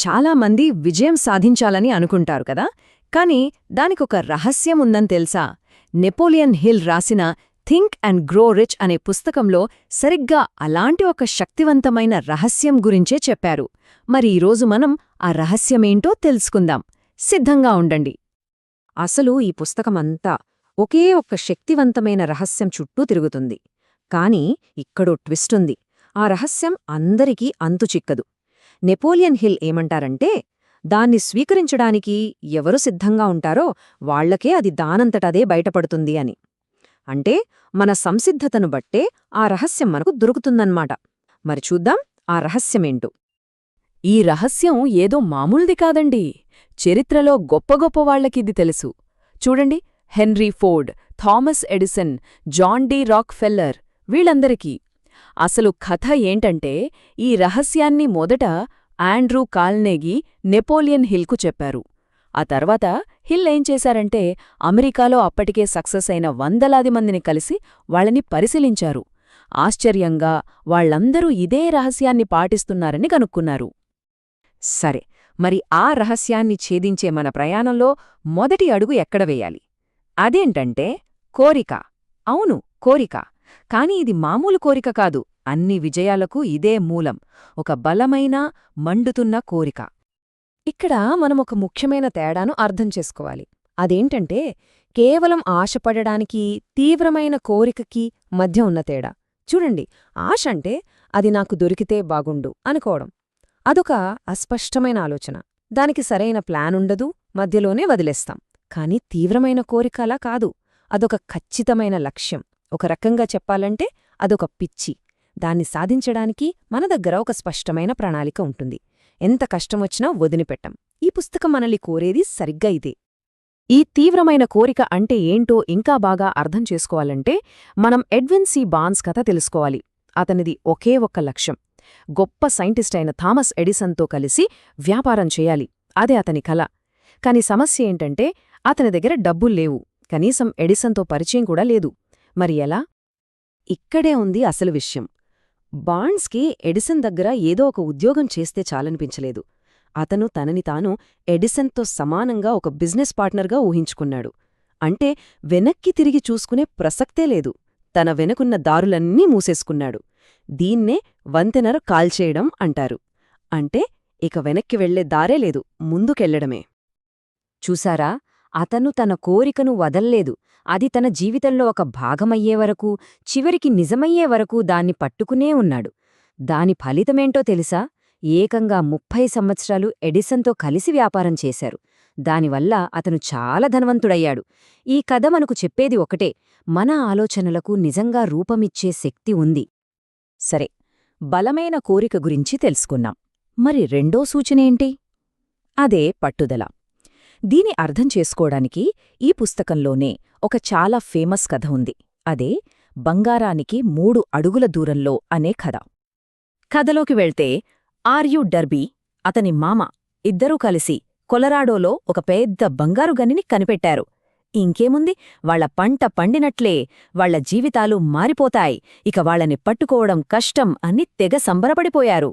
చాలామంది విజయం సాధించాలని అనుకుంటారు కదా? కానీ దానికొక రహస్యం ఉందని తెలుసా? నెపోలియన్ హిల్ రాసిన థింక్ అండ్ గ్రో రిచ్ అనే పుస్తకంలో సరిగ్గా అలాంటి ఒక శక్తివంతమైన రహస్యం గురించే చెప్పారు. మరి ఈరోజు మనం ఆ రహస్యమేంటో తెలుసుకుందాం. సిద్ధంగా ఉండండి. అసలు ఈ పుస్తకమంతా ఒకే ఒక్క శక్తివంతమైన రహస్యం చుట్టూ తిరుగుతుంది. కాని ఇక్కడో ట్విస్టుంది ఆ రహస్యం అందరికీ అంతుచిక్కదు. నెపోలియన్ హిల్ ఏమంటారంటే దాన్ని స్వీకరించడానికి ఎవరు సిద్ధంగా ఉంటారో వాళ్ళకే అది దానంతటదే బయటపడుతుంది అని. అంటే మన సంసిద్ధతను బట్టే ఆ రహస్యం మనకు దొరుకుతుందన్నమాట. మరి చూద్దాం ఆ రహస్యమేంటో. ఈ రహస్యం ఏదో మామూలుది కాదండి. చరిత్రలో గొప్ప గొప్ప వాళ్ళకిది తెలుసు. చూడండి Henry Ford Thomas Edison John D Rockefeller వీళ్ళందరికీ అసలు కథ ఏంటంటే ఈ రహస్యాన్ని మొదట ఆండ్రూ కాల్నేగి నెపోలియన్ హిల్కు చెప్పారు. ఆ తర్వాత హిల్ ఏం చేశారంటే అమెరికాలో అప్పటికే సక్సెస్ అయిన వందలాది మందిని కలిసి వాళ్ళని పరిశీలించారు. ఆశ్చర్యంగా వాళ్ళందరూ ఇదే రహస్యాన్ని పాటిస్తున్నారని కనుక్కున్నారు. సరే మరి ఆ రహస్యాన్ని ఛేదించే మన ప్రయాణంలో మొదటి అడుగు ఎక్కడ వేయాలి? అదేంటంటే కోరిక. అవును కోరిక. కాని ఇది మామూలు కోరిక కాదు. అన్ని విజయాలకు ఇదే మూలం ఒక బలమైన మండుతున్న కోరిక. ఇక్కడ మనం ఒక ముఖ్యమైన తేడాను అర్థం చేసుకోవాలి. అదేంటంటే కేవలం ఆశపడడానికి తీవ్రమైన కోరికకి మధ్య ఉన్న తేడా. చూడండి ఆశ అంటే అది నాకు దొరికితే బాగుండు అనుకోవడం. అదొక అస్పష్టమైన ఆలోచన. దానికి సరైన ప్లానుండదు మధ్యలోనే వదిలేస్తాం. కాని తీవ్రమైన కోరిక అలా కాదు. అదొక ఖచ్చితమైన లక్ష్యం. ఒక రకంగా చెప్పాలంటే అదొక పిచ్చి. దాన్ని సాధించడానికి మన దగ్గర ఒక స్పష్టమైన ప్రణాళిక ఉంటుంది. ఎంత కష్టమొచ్చినా వదిలిపెట్టం. ఈ పుస్తకం మనల్ని కోరేది సరిగ్గా ఇదే. ఈ తీవ్రమైన కోరిక అంటే ఏంటో ఇంకా బాగా అర్థం చేసుకోవాలంటే మనం ఎడ్విన్ సి. బాన్స్ కథ తెలుసుకోవాలి. అతనిది ఒకే ఒక్క లక్ష్యం. గొప్ప సైంటిస్ట్ అయిన థామస్ ఎడిసన్తో కలిసి వ్యాపారం చేయాలి. అదే అతని కల. కాని సమస్య ఏంటంటే అతని దగ్గర డబ్బుల్లేవు కనీసం ఎడిసన్తో పరిచయం కూడా లేదు. మరి ఎలా? ఇక్కడే ఉంది అసలు విషయం. బాండ్స్కి ఎడిసన్ దగ్గర ఏదో ఒక ఉద్యోగం చేస్తే చాలనిపించలేదు. అతను తనని తాను ఎడిసన్తో సమానంగా ఒక బిజినెస్ పార్ట్నర్గా ఊహించుకున్నాడు. అంటే వెనక్కి తిరిగి చూసుకునే ప్రసక్తే లేదు. తన వెనుకున్న దారులన్నీ మూసేసుకున్నాడు. దీన్నే వంతెనర కాల్చేయడం అంటారు. అంటే ఇక వెనక్కి వెళ్ళే దారే లేదు ముందుకెళ్ళడమే చూసారా? అతను తన కోరికను వదల్లేదు. అది తన జీవితంలో ఒక భాగమయ్యే వరకు చివరికి నిజమయ్యే వరకు దాన్ని పట్టుకునే ఉన్నాడు. దాని ఫలితమేంటో తెలుసా? ఏకంగా ముప్పై సంవత్సరాలు ఎడిసన్తో కలిసి వ్యాపారం చేశారు. దానివల్ల అతను చాలా ధనవంతుడయ్యాడు. ఈ కథ మనకు చెప్పేది ఒకటే మన ఆలోచనలకు నిజంగా రూపమిచ్చే శక్తి ఉంది. సరే బలమైన కోరిక గురించి తెలుసుకున్నాం. మరి రెండో సూచనేంటి? అదే పట్టుదల. దీని అర్థం చేసుకోవడానికి ఈ పుస్తకంలోనే ఒక చాలా ఫేమస్ కథ ఉంది. అదే బంగారానికి మూడు అడుగుల దూరంలో అనే కథ. కథలోకి వెళ్తే ఆర్యు డర్బీ అతని మామ ఇద్దరూ కలిసి కొలరాడోలో ఒక పెద్ద బంగారు గనిని కనిపెట్టారు. ఇంకేముంది? వాళ్ళ పంట పండినట్లే వాళ్ళ జీవితాలు మారిపోతాయి ఇక వాళ్ళని పట్టుకోవడం కష్టం అని తెగ సంబరపడిపోయారు.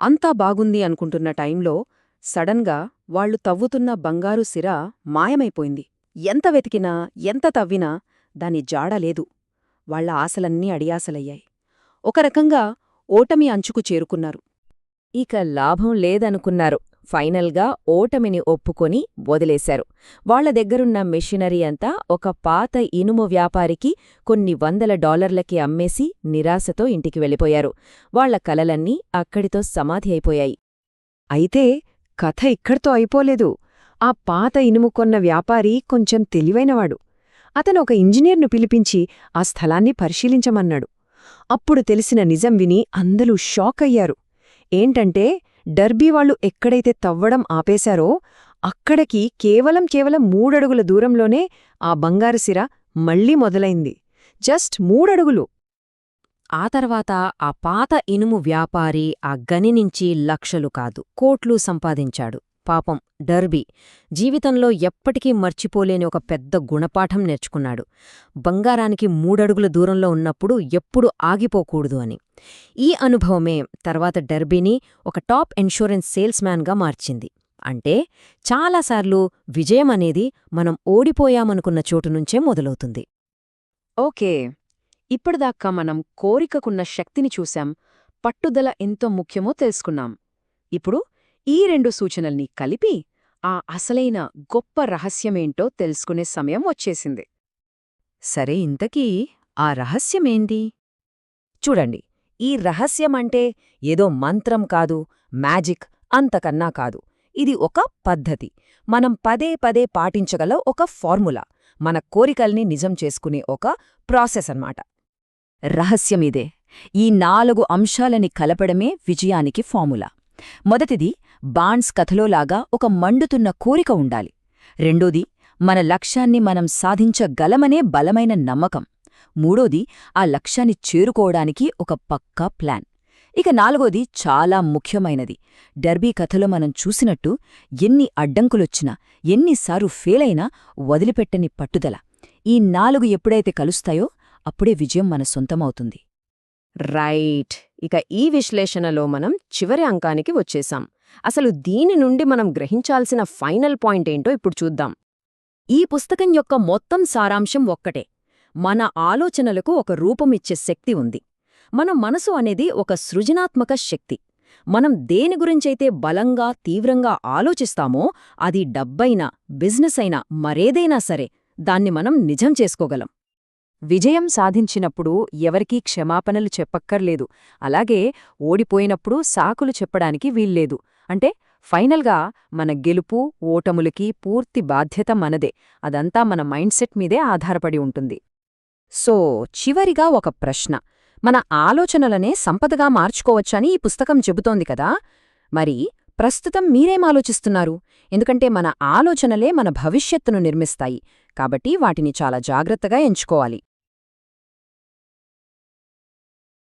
అంతా బాగుంది అనుకుంటున్న టైంలో సడన్గా వాళ్ళు తవ్వుతున్న బంగారు సిర మాయమైపోయింది. ఎంత వెతికినా ఎంత తవ్వినా దాని జాడలేదు వాళ్ళ ఆశలన్నీ అడియాసలయ్యాయి. ఒక రకంగా ఓటమి అంచుకు చేరుకున్నారు. ఇక లాభం లేదనుకున్నారు. ఫైనల్గా ఓటమిని ఒప్పుకొని వదిలేశారు. వాళ్ళ దగ్గరున్న మెషినరీ అంతా ఒక పాత ఇనుము వ్యాపారికి కొన్ని వందల డాలర్లకి అమ్మేసి నిరాశతో ఇంటికి వెళ్ళిపోయారు. వాళ్ళ కలలన్నీ అక్కడితో సమాధి అయిపోయాయి. అయితే కథ ఇక్కడితో అయిపోలేదు. ఆ పాత ఇనుము కొన్న వ్యాపారి కొంచెం తెలివైనవాడు. అతను ఒక ఇంజనీర్ను పిలిపించి ఆ స్థలాన్ని పరిశీలించమన్నాడు. అప్పుడు తెలిసిన నిజం విని అందరూ షాక్ అయ్యారు. ఏంటంటే డర్బీ వాళ్ళు ఎక్కడైతే తవ్వడం ఆపేశారో అక్కడికి కేవలం కేవలం మూడడుగుల దూరంలోనే ఆ బంగారు సిర మళ్ళీ మొదలైంది. జస్ట్ మూడడుగులు. ఆ తర్వాత ఆ పాత ఇనుము వ్యాపారి ఆ గని నుంచి లక్షలు కాదు కోట్లు సంపాదించాడు. పాపం డర్బీ జీవితంలో ఎప్పటికీ మర్చిపోలేని ఒక పెద్ద గుణపాఠం నేర్చుకున్నాడు. బంగారానికి మూడడుగుల దూరంలో ఉన్నప్పుడు ఎప్పుడు ఆగిపోకూడదు అని. ఈ అనుభవమే తర్వాత డర్బీని ఒక టాప్ ఇన్సూరెన్స్ సేల్స్మ్యాన్గా మార్చింది. అంటే చాలాసార్లు విజయం అనేది మనం ఓడిపోయామనుకున్న చోటు నుంచే మొదలవుతుంది. ఓకే. ఇప్పటిదాకా మనం కోరికకున్న శక్తిని చూశాం పట్టుదల ఎంతో ముఖ్యమో తెలుసుకున్నాం. ఇప్పుడు ఈ రెండు సూచనల్ని కలిపి ఆ అసలైన గొప్ప రహస్యమేంటో తెలుసుకునే సమయం వచ్చేసింది. సరే ఇంతకీ ఆ రహస్యమేంది చూడండి ఈ రహస్యమంటే ఏదో మంత్రం కాదు మ్యాజిక్ అంతకన్నా కాదు. ఇది ఒక పద్ధతి. మనం పదే పదే పాటించగల ఒక ఫార్ములా. మన కోరికల్ని నిజం చేసుకునే ఒక ప్రాసెస్ అన్నమాట. రహస్యమిదే. ఈ నాలుగు అంశాలని కలపడమే విజయానికి ఫార్ములా. మొదటిది బాండ్స్ కథలోలాగా ఒక మండుతున్న కోరిక ఉండాలి. రెండోది మన లక్ష్యాన్ని మనం సాధించగలమనే బలమైన నమ్మకం. మూడోది ఆ లక్ష్యాన్ని చేరుకోవడానికి ఒక పక్కా ప్లాన్. ఇక నాలుగోది చాలా ముఖ్యమైనది. డర్బీ కథలో మనం చూసినట్టు ఎన్ని అడ్డంకులొచ్చినా ఎన్నిసార్లు ఫెయిలైనా వదిలిపెట్టని పట్టుదల. ఈ నాలుగు ఎప్పుడైతే కలుస్తాయో అప్పుడే విజయం మన సొంతమవుతుంది. రైట్. ఇక ఈ విశ్లేషణలో మనం చివరి అంకానికి వచ్చేశాం అసలు దీని నుండి మనం గ్రహించాల్సిన ఫైనల్ పాయింట్ ఏంటో ఇప్పుడు చూద్దాం. ఈ పుస్తకం యొక్క మొత్తం సారాంశం ఒక్కటే. మన ఆలోచనలకు ఒక రూపమిచ్చే శక్తి ఉంది. మన మనసు అనేది ఒక సృజనాత్మక శక్తి. మనం దేని గురించైతే బలంగా తీవ్రంగా ఆలోచిస్తామో అది డబ్బైనా బిజినెస్ అయినా మరేదైనా సరే దాన్ని మనం నిజం చేసుకోగలం. విజయం సాధించినప్పుడు ఎవరికీ క్షమాపణలు చెప్పక్కర్లేదు. అలాగే ఓడిపోయినప్పుడు సాకులు చెప్పడానికి వీల్లేదు. అంటే ఫైనల్గా మన గెలుపు ఓటములకి పూర్తి బాధ్యత మనదే. అదంతా మన మైండ్ సెట్ మీదే ఆధారపడి ఉంటుంది. సో చివరిగా ఒక ప్రశ్న. మన ఆలోచనలనే సంపదగా మార్చుకోవచ్చని ఈ పుస్తకం చెబుతోంది కదా? మరి ప్రస్తుతం మీరేం ఆలోచిస్తున్నారు? ఎందుకంటే మన ఆలోచనలే మన భవిష్యత్తును నిర్మిస్తాయి. కాబట్టి వాటిని చాలా జాగ్రత్తగా ఎంచుకోవాలి.